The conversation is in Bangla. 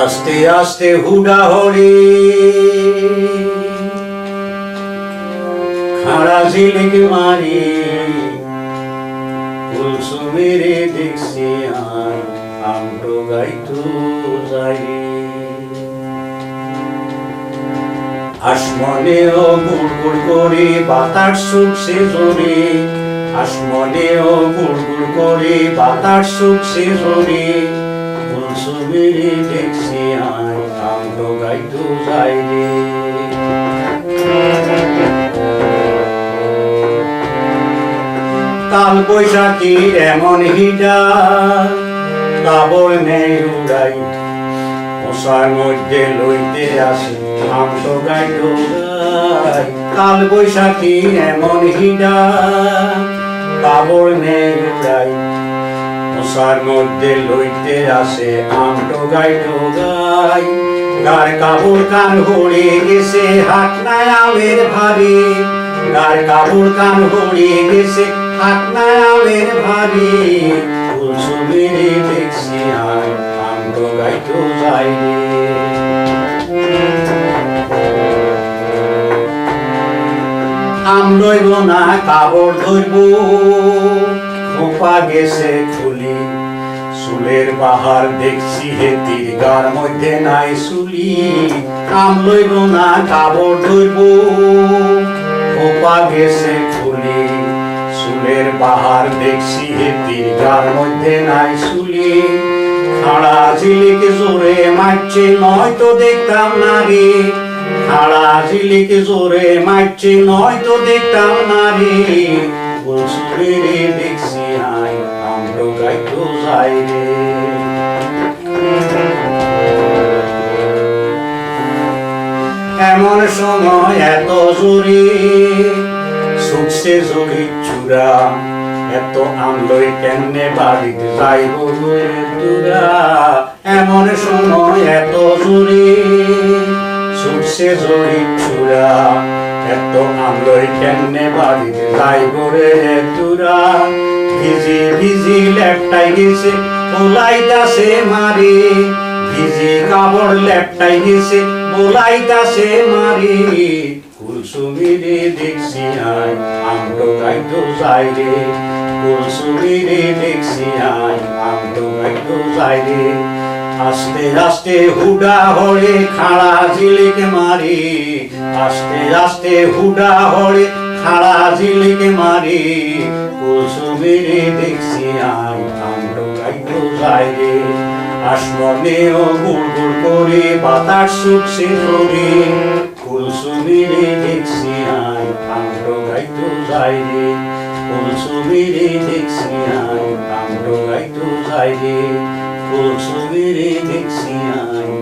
আস্তে আস্তে হুডা হরে খাড়া ঝিলিক মারি। কুলসুমেরে দেখছি আর আমটো গাইতো যাই আসমনেও গুড়গুড় করে বাতাস শুকছে জোরে। আসমনেও গুড়গুড় করে বাতাস শুকছে জোরে। কুলসুমেরে দেখছি আর আমটো গাইতো যাই রে কাল বৈশাখী এমন হিডা কাবর নেই উড়াই। মশার মধ্যে লইতে আসি, আম তো গাই তো গাই কাল বৈশাখী এমন হিডা কাবর নেই উড়াই। মশার মধ্যে লইতে আসে আম তো গাই গাই। গার কাপড় কান হড়ে গেছে, হাত নাই আমের ভারী। গার কাপড় কান হড়ে গেছে, হাত নাই আমের ভারী। ফুল দেখছি আর আম তো গাই তো যাই আম রইব না, কাপড় ধরব। খোপা গেছে খুলি চুলের বাহার দেখছি হেতির গার মধ্যে নাই চুলি। আম লইব না, কাপড় ধরব খোপা গেছে খুলি চুলের বাহার দেখছি হেতির গার মধ্যে নাই চুলি। খাড়া ঝিলিক জোরে মারছে, নয়তো দেখতাম না রে খাড়া ঝিলিক জোরে মারছে, নয়তো দেখতাম না রে দেখছি গাইতো যাই রে এমন সময় এত জোরে সুখসে জড়ি চূড়া, এত আমলই কেমনে বাড়িতে যাইব রে তুরা এমন সময় এত জোরে সুখসে জড়ি চূড়া, এত আমলই কেমনে বাড়িতে যাইব রে তুরা ভিজি ভিজি, লেপটাই গেছে। ওলাইতাছে মারি। ভিজি কাপড়, লেপটাই গেছে। বোলাইতাছে মারি। কুলসুমিরে দেখছি আই আমটো গাইতো যাই রে। কুলসুমিরে দেখছি আই আমটো গাইতো যাই রে। আস্তে আস্তে হুডা হরে খাড়া ঝিলিক মারি। আস্তে আস্তে হুডা হরে খাড়া ঝিলিক মারি কুলসুমিরে দেখছি আই আমটো গাইতো যাই রে। আসমনেও গুড় গুড় করে, বাতাস শুকছে জোরে। কুলসুমিরে দেখছি আই আমটো গাইতো যাই রে। কুলসুমিরে দেখছি আই আমটো গাইতো যাই রে। কুলসুমিরে দেখছি আই